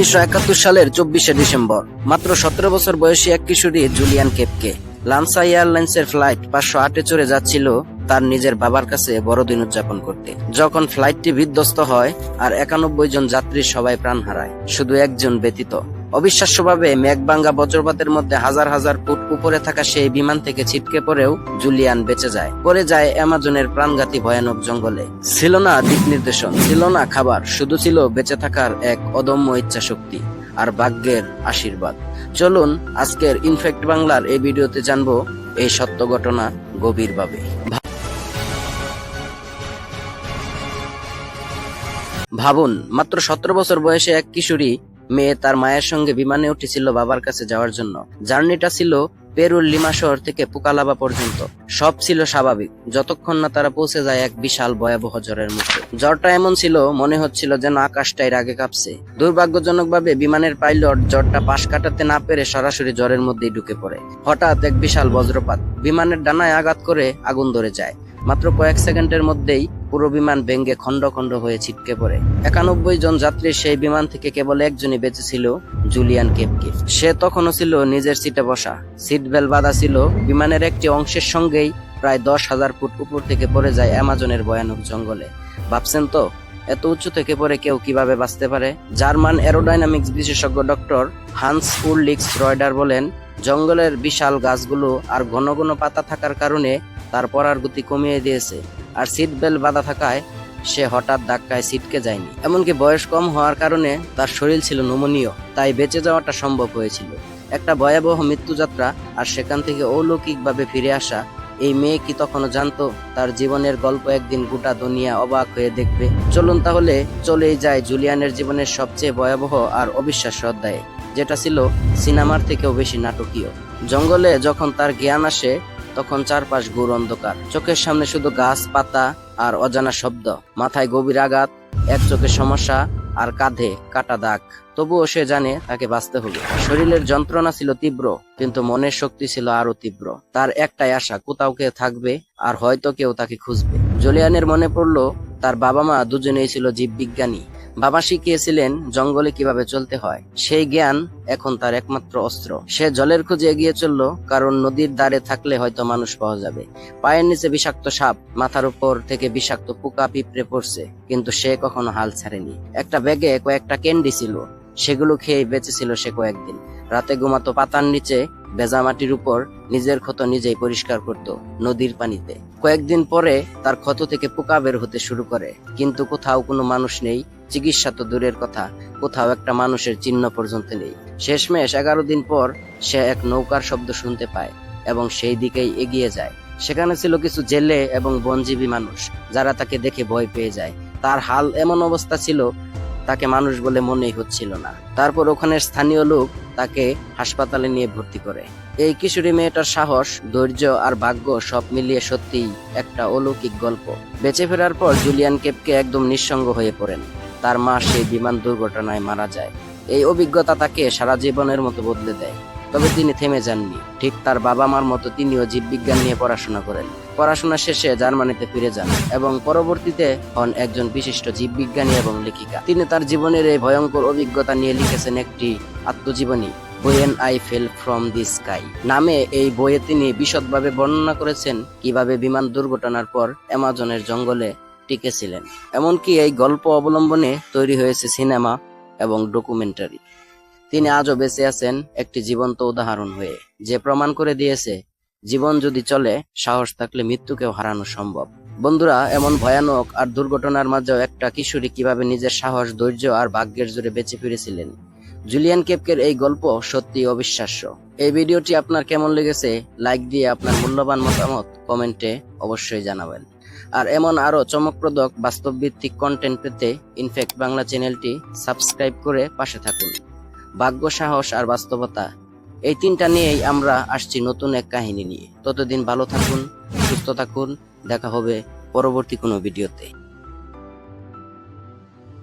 উনিশশো একাত্তর সালের চব্বিশে ডিসেম্বর। মাত্র সতেরো বছর বয়সী এক কিশোরী জুলিয়ান কেপকে। লানসা এয়ারলাইন্সের ফ্লাইট পাঁচশো আটে চড়ে যাচ্ছিল তার নিজের বাবার কাছে বড়দিন উদযাপন করতে। যখন ফ্লাইটটি বিধ্বস্ত হয় আর একানব্বই জন যাত্রী সবাই প্রাণ হারায়, শুধু একজন ব্যতীত। অবিশ্বাস্যভাবে মেঘবাঙ্গা বজ্রপাতের মধ্যে হাজার হাজার ফুট উপরে থাকা সেই বিমান থেকে ছিটকে পড়েও জুলিয়ান বেঁচে যায়। পরে যায় অ্যামাজনের প্রাণঘাতী ভয়ানক জঙ্গলে। ছিল না দিক নির্দেশন, ছিল না খাবার, শুধু ছিল বেঁচে থাকার এক অদম্য ইচ্ছা শক্তি আর ভাগ্যের আশীর্বাদ। চলুন আজকের ইনফেক্ট বাংলার এই ভিডিওতে জানব এই সত্য ঘটনা গভীরভাবে। ভাবুন, মাত্র সতেরো বছর বয়সে এক কিশোরী মেয়ে তার মায়ের সঙ্গে বিমানে উঠেছিল বাবার কাছে যাওয়ার জন্য। জার্নিটা ছিল পেরুর লিমা শহর থেকে পুকালাবা পর্যন্ত। সব ছিল স্বাভাবিক। যতক্ষণ না তারা পৌঁছে যায় এক বিশাল ভয়াবহ জ্বরের মুখে। জ্বরটা এমন ছিল, মনে হচ্ছিল যেন আকাশটাই রাগে কাঁপছে। দুর্ভাগ্যজনকভাবে বিমানের পাইলট জ্বরটা পাশ কাটাতে না পেরে সরাসরি জ্বরের মধ্যেই ঢুকে পড়ে। হঠাৎ এক বিশাল বজ্রপাত। বিমানের ডানায় আঘাত করে আগুন ধরে যায়। মাত্র কয়েক সেকেন্ডের মধ্যেই পুরো বিমান ভেঙ্গে খন্ড খন্ড হয়ে ছিটকে পড়ে। একানব্বই জন যাত্রীর সেই বিমান থেকে কেবল একজনই বেঁচে ছিল জুলিয়ান কেপকে। সে তখনও ছিল নিজের সিটে বসা। সিট বেল বাঁধা ছিল, বিমানের একটি অংশের সঙ্গেই প্রায় দশ হাজার ফুট উপর থেকে পড়ে যায় অ্যামাজনের ভয়ানক জঙ্গলে। ভাবছেন তো, এত উঁচু থেকে পড়ে কেউ কীভাবে বাঁচতে পারে? জার্মান এরোডাইনামিক্স বিশেষজ্ঞ ডক্টর হান্স উরলিক্স রয়ডার বলেন, জঙ্গলের বিশাল গাছগুলো আর ঘন ঘন পাতা থাকার কারণে তার পড়ার গতি কমিয়ে দিয়েছে। আর সিট বেল্ট বাঁধা থাকায় সে হঠাৎ ধাক্কায় সিটকে যায়নি। এমনকি বয়স কম হওয়ার কারণে তার শরীর ছিল নমনীয়, তাই বেঁচে যাওয়াটা সম্ভব হয়েছিল। একটা ভয়াবহ মৃত্যুযাত্রা আর সেখান থেকে অলৌকিকভাবে ফিরে আসা এই মেয়ে কি তখনও জানতো তার জীবনের গল্প একদিন গোটা দুনিয়া অবাক হয়ে দেখবে? চলুন তাহলে চলেই যায় জুলিয়ানের জীবনের সবচেয়ে ভয়াবহ আর অবিশ্বাস্য অধ্যায়ে, যেটা ছিল সিনেমার থেকেও বেশি নাটকীয়। জঙ্গলে যখন তার জ্ঞান আসে তখন চারপাশ ঘোর অন্ধকার। চোখের সামনে শুধু গাছ পাতা আর অজানা শব্দ। মাথায় গভীর আঘাত, এক চোখের সমস্যা আর কাঁধে কাটা দাগ। তবুও সে জানে তাকে বাঁচতে হবে। শরীরের যন্ত্রণা ছিল তীব্র, কিন্তু মনের শক্তি ছিল আরও তীব্র। তার একটাই আশা, কোথাও কেউ থাকবে আর হয়তো কেউ তাকে খুঁজবে। জলিয়ানের মনে পড়ল, তার বাবা মা দুজনেই ছিল জীববিজ্ঞানী। বাবা শিখিয়েছিলেন জঙ্গলে কীভাবে চলতে হয়। সেই জ্ঞান এখন তার একমাত্র অস্ত্র। সে জলের খোঁজে এগিয়ে চলল, কারণ নদীর দ্বারে থাকলে হয়তো মানুষ পাওয়া যাবে। পায়ের নিচে বিষাক্ত সাপ, মাথার উপর থেকে বিষাক্ত পোকা পিঁপড়ে পড়ছে, কিন্তু সে কখনো হাল ছাড়েনি। একটা ব্যাগে কয়েকটা ক্যান্ডি ছিল, সেগুলো খেয়ে বেঁচেছিল সে কয়েকদিন। রাতে ঘুমাতো পাতার নিচে, ভেজা মাটির উপর নিজের ক্ষত নিজেই পরিষ্কার করত নদীর পানিতে। কয়েকদিন পরে তার ক্ষত থেকে পোকা বের হতে শুরু করে, কিন্তু কোথাও কোনো মানুষ নেই চিকিৎসা তো দূরের কথা, কোথাও একটা মানুষের চিহ্ন পর্যন্ত নেই। শেষমেশ এগারো দিন পর সে এক নৌকার শব্দ শুনতে পায় এবং সেই দিকেই এগিয়ে যায়। সেখানে ছিল কিছু জেলে এবং বনজীবী মানুষ, যারা তাকে দেখে ভয় পেয়ে যায়। তার হাল এমন অবস্থা ছিল, তাকে মানুষ বলে মনেই হচ্ছিল না। তারপর ওখানের স্থানীয় লোক তাকে হাসপাতালে নিয়ে ভর্তি করে। এই কিশোরী মেয়েটার সাহস, ধৈর্য আর ভাগ্য সব মিলিয়ে সত্যিই একটা অলৌকিক গল্প। বেঁচে ফেরার পর জুলিয়ান কেপকে একদম নিঃসঙ্গ হয়ে পড়েন। তার মা সেই বিমান দুর্ঘটনায় মারা যায়। এই অভিজ্ঞতা তাকে সারা জীবনের মতো বদলে দেয়। তবে তিনি থেমে যাননি। ঠিক তার বাবা মার মতো তিনিও জীববিজ্ঞান নিয়ে পড়াশোনা করেন। পড়াশোনা শেষে জার্মানিতে ফিরে যান এবং পরবর্তীতে হন একজন বিশিষ্ট জীববিজ্ঞানী এবং লেখিকা। তিনি তার জীবনের এই ভয়ঙ্কর অভিজ্ঞতা নিয়ে লিখেছেন একটি আত্মজীবনী when I fell from the sky নামে এই বইয়ে তিনি বিশদভাবে বর্ণনা করেছেন কীভাবে বিমান দুর্ঘটনার পর অ্যামাজনের জঙ্গলে টিকেছিলেন। এমনকি এই গল্প অবলম্বনে তৈরি হয়েছে সিনেমা এবং ডকুমেন্টারি। তিনি আজও বেঁচে আছেন একটি জীবন্ত উদাহরণ হয়ে, যে প্রমাণ করে দিয়েছে, জীবন যদি চলে, সাহস থাকলে মৃত্যুকেও হারানো সম্ভব। বন্ধুরা, এমন ভয়ানক আর দুর্ঘটনার মাঝেও একটা কিশোরী কীভাবে নিজের সাহস, ধৈর্য আর ভাগ্যের জোরে বেঁচে ফিরেছিলেন? জুলিয়ান কেপকের এই গল্প সত্যি অবিশ্বাস্য। এই ভিডিওটি আপনার কেমন লেগেছে, লাইক দিয়ে আপনার মূল্যবান মতামত কমেন্টে অবশ্যই জানাবেন। আর এমন আরও চমকপ্রদক বাস্তবভিত্তিক কন্টেন্ট পেতে ইনফ্যাক্ট বাংলা চ্যানেলটি সাবস্ক্রাইব করে পাশে থাকুন। ভাগ্য, সাহস আর বাস্তবতা, এই তিনটা নিয়েই আমরা আসছি নতুন এক কাহিনী নিয়ে। ততদিন ভালো থাকুন, সুস্থ থাকুন, দেখা হবে পরবর্তী কোনো ভিডিওতে।